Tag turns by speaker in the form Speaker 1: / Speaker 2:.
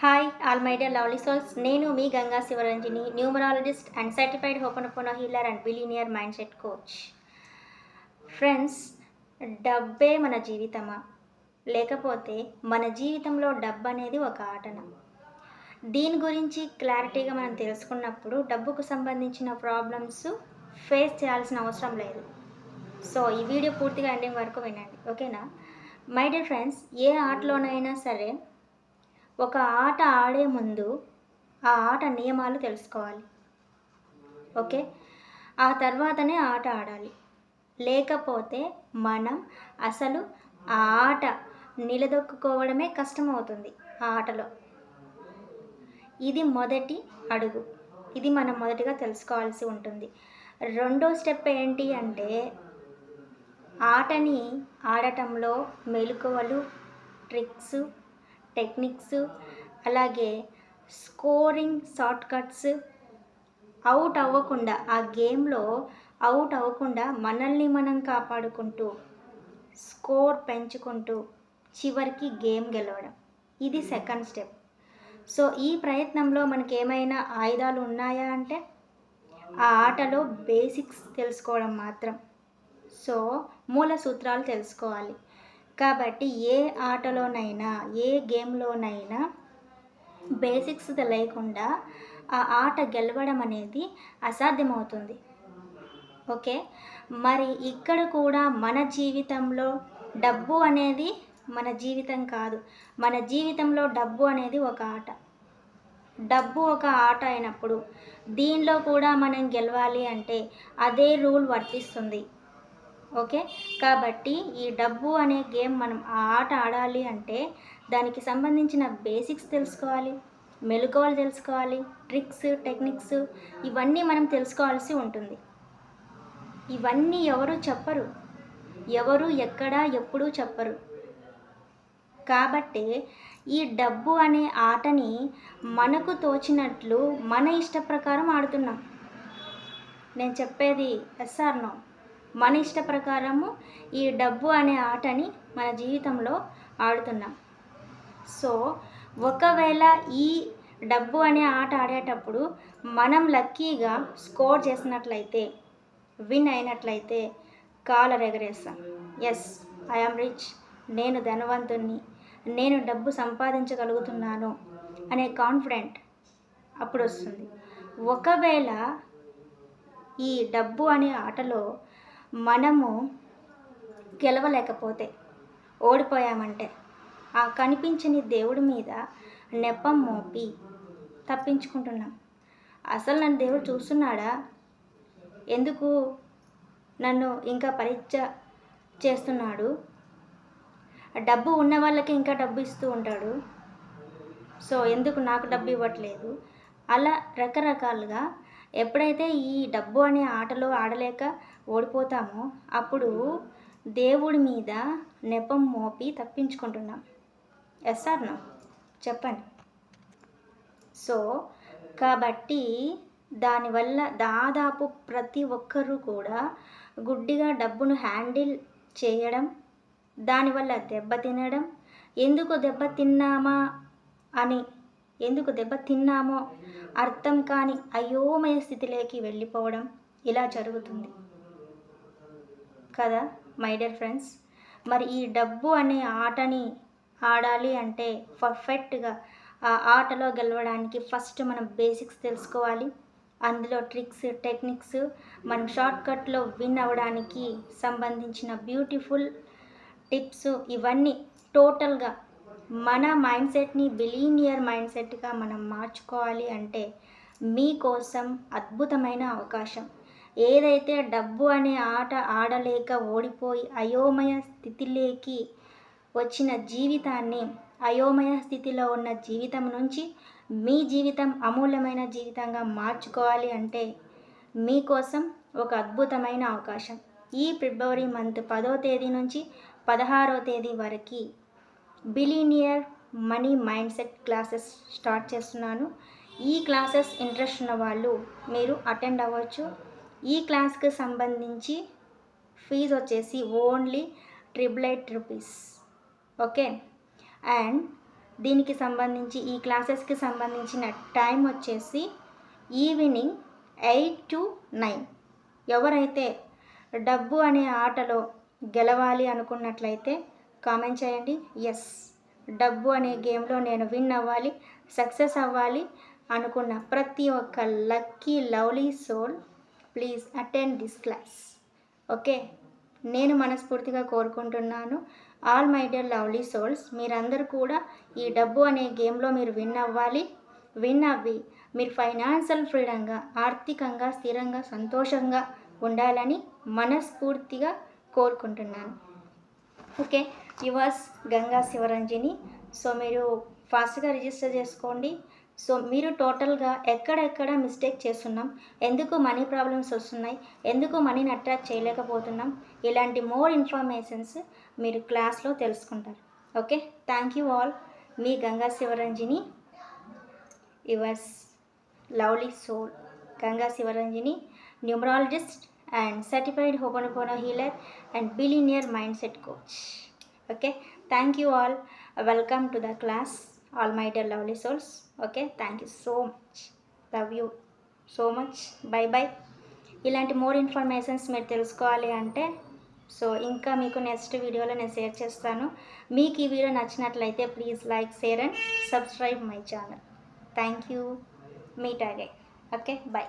Speaker 1: Hi all my dear lovely souls నేను మీ Ganga Sivaranjani numerologist and certified ho'oponopono healer and billionaire mindset coach friends డబ్బే మన జీవితమా? లేకపోతే మన జీవితంలో డబ్బు అనేది ఒక ఆటన. దీని గురించి క్లారిటీగా మనం తెలుసుకున్నప్పుడు డబ్బుకు సంబంధించిన ప్రాబ్లమ్స్ ఫేస్ చేయాల్సిన అవసరం లేదు. సో ఈ వీడియో పూర్తిగా ఎండింగ్ వరకు వినండి ఓకేనా మై డియర్ ఫ్రెండ్స్ ఏ ఆటలోనైనా సరే ఒక ఆట ఆడే ముందు ఆ ఆట నియమాలు తెలుసుకోవాలి. ఓకే? ఆ తర్వాతనే ఆట ఆడాలి. లేకపోతే మనం అసలు ఆ ఆట నిలదొక్కుకోవడమే కష్టమవుతుంది ఆ ఆటలో. ఇది మొదటి అడుగు. ఇది మనం మొదటిగా తెలుసుకోవాల్సి ఉంటుంది. రెండో స్టెప్ ఏంటి అంటే ఆటని ఆడటంలో మెలకువలు ట్రిక్స్ టెక్నిక్స్ అలాగే స్కోరింగ్ షార్ట్ కట్స్ అవుట్ అవ్వకుండా ఆ గేమ్లో అవుట్ అవ్వకుండా మనల్ని మనం కాపాడుకుంటూ స్కోర్ పెంచుకుంటూ చివరికి గేమ్ గెలవడం. ఇది సెకండ్ స్టెప్. సో ఈ ప్రయత్నంలో మనకి ఏమైనా ఆయుధాలు ఉన్నాయా అంటే? ఆ ఆటలో బేసిక్స్ తెలుసుకోవడం మాత్రం. సో మూల సూత్రాలు తెలుసుకోవాలి. కాబట్టి ఏ ఆటలోనైనా ఏ గేమ్లోనైనా బేసిక్స్ లేకుండా ఆ ఆట గెలవడం అనేది అసాధ్యమవుతుంది. ఓకే? మరి ఇక్కడ కూడా మన జీవితంలో డబ్బు అనేది మన జీవితం కాదు. మన జీవితంలో డబ్బు అనేది ఒక ఆట. డబ్బు ఒక ఆట అయినప్పుడు దీనిలో కూడా మనం గెలవాలి అంటే అదే రూల్ వర్తిస్తుంది. ఓకే? కాబట్టి ఈ డబ్బు అనే గేమ్ మనం ఆ ఆట ఆడాలి అంటే దానికి సంబంధించిన బేసిక్స్ తెలుసుకోవాలి మెలకువలు తెలుసుకోవాలి ట్రిక్స్ టెక్నిక్స్ ఇవన్నీ మనం తెలుసుకోవాల్సి ఉంటుంది. ఇవన్నీ ఎవరు చెప్పరు. ఎవరు ఎక్కడ ఎప్పుడూ చెప్పరు. కాబట్టి ఈ డబ్బు అనే ఆటని మనకు తోచినట్లు మన ఇష్ట ప్రకారం ఆడుతున్నాం. నేను చెప్పేది ఎస్ఆర్నో. మన ఇష్ట ప్రకారము ఈ డబ్బు అనే ఆటని మన జీవితంలో ఆడుతున్నాం. సో ఒకవేళ ఈ డబ్బు అనే ఆట ఆడేటప్పుడు మనం లక్కీగా స్కోర్ చేసినట్లయితే విన్ అయినట్లయితే కాలర్ ఎగరేస్తాం. ఎస్ ఐఆమ్ రిచ్ నేను ధనవంతుణ్ణి. నేను డబ్బు సంపాదించగలుగుతున్నాను అనే కాన్ఫిడెంట్ అప్పుడు వస్తుంది. ఒకవేళ ఈ డబ్బు అనే ఆటలో మనము గెలవలేకపోతే ఓడిపోయామంటే ఆ కనిపించని దేవుడి మీద నెపం మోపి తప్పించుకుంటున్నాం. అసలు నన్ను దేవుడు చూస్తున్నాడా? ఎందుకు నన్ను ఇంకా పరీక్ష చేస్తున్నాడు? డబ్బు ఉన్న వాళ్ళకి ఇంకా డబ్బు ఇస్తూ ఉంటాడు. సో ఎందుకు నాకు డబ్బు ఇవ్వట్లేదు? అలా రకరకాలుగా ఎప్పుడైతే ఈ డబ్బు అనే ఆటలో ఆడలేక ఓడిపోతామో అప్పుడు దేవుడి మీద నెపం మోపి తప్పించుకుంటున్నాం. ఎస్ఆర్ నా చెప్పండి. సో కాబట్టి దానివల్ల దాదాపు ప్రతి ఒక్కరూ కూడా గుడ్డిగా డబ్బును హ్యాండిల్ చేయడం దానివల్ల దెబ్బ తినడం ఎందుకు దెబ్బ తిన్నామా అని ఎందుకు దెబ్బతిన్నామో అర్థం కాని అయోమయ స్థితిలోకి వెళ్ళిపోవడం ఇలా జరుగుతుంది. కదా మై డియర్ ఫ్రెండ్స్? మరి ఈ డబ్బు అనే ఆటని ఆడాలి అంటే పర్ఫెక్ట్గా ఆ ఆటలో గెలవడానికి ఫస్ట్ మనం బేసిక్స్ తెలుసుకోవాలి. అందులో ట్రిక్స్ టెక్నిక్స్ మనం షార్ట్కట్లో విన్ అవ్వడానికి సంబంధించిన బ్యూటిఫుల్ టిప్స్ ఇవన్నీ టోటల్గా మన మైండ్ సెట్ని బిలీనియర్ మైండ్ సెట్గా మనం మార్చుకోవాలి అంటే మీకోసం అద్భుతమైన అవకాశం. ఏదైతే డబ్బు అనే ఆట ఆడలేక ఓడిపోయి అయోమయ స్థితిలోకి వచ్చిన జీవితాన్ని అయోమయ స్థితిలో ఉన్న జీవితం నుంచి మీ జీవితం అమూల్యమైన జీవితంగా మార్చుకోవాలి అంటే మీకోసం ఒక అద్భుతమైన అవకాశం. ఈ ఫిబ్రవరి మంత్ పదో తేదీ నుంచి పదహారో తేదీ వరకు billionaire money mindset classes start చేస్తున్నాను. ఈ క్లాసెస్ ఇంట్రెస్ట్ ఉన్న వాళ్ళు మీరు అటెండ్ అవ్వచ్చు. ఈ క్లాస్కి సంబంధించి ఫీజు వచ్చేసి only triple eight rupees. Okay? And దీనికి సంబంధించి ఈ క్లాసెస్కి సంబంధించిన టైం వచ్చేసి ఈవినింగ్ ఎయిట్ టు నైన్. ఎవరైతే డబ్బు అనే ఆటలో గెలవాలి అనుకున్నట్లయితే కామెంట్ చేయండి. ఎస్ డబ్బు అనే గేమ్లో నేను విన్ అవ్వాలి సక్సెస్ అవ్వాలి అనుకున్న ప్రతి ఒక్క lucky lovely soul please attend this class. Okay? నేను మనస్ఫూర్తిగా కోరుకుంటున్నాను. All my dear lovely souls మీరందరూ కూడా ఈ డబ్బు అనే గేమ్లో మీరు విన్ అవ్వాలి. విన్ అవ్వి. మీరు ఫైనాన్షియల్ ఫ్రీడంగా ఆర్థికంగా స్థిరంగా సంతోషంగా ఉండాలని మనస్ఫూర్తిగా కోరుకుంటున్నాను. Okay? Yours Ganga Sivaranjani. So మీరు ఫాస్ట్గా రిజిస్టర్ చేసుకోండి. సో మీరు టోటల్గా ఎక్కడెక్కడ మిస్టేక్ చేస్తున్నాం ఎందుకు మనీ ప్రాబ్లమ్స్ వస్తున్నాయి ఎందుకు మనీని అట్రాక్ట్ చేయలేకపోతున్నాం ఇలాంటి మోర్ ఇన్ఫర్మేషన్స్ మీరు క్లాస్లో తెలుసుకుంటారు. Okay? Thank you all. Me Ganga Sivaranjani yours lovely soul. Ganga Sivaranjani numerologist and certified ho'oponopono healer and billionaire mindset coach. Okay? Thank you all welcome to the class all my dear lovely souls okay? Thank you so much love you so much bye bye ఇలాంటి more informations మీరు తెలుసుకోవాలి అంటే so ఇంకా మీకు next వీడియోలో నేను share చేస్తాను. మీకు ఈ వీడియో నచ్చినట్లయితే please like share and subscribe my channel thank you meet again okay? Bye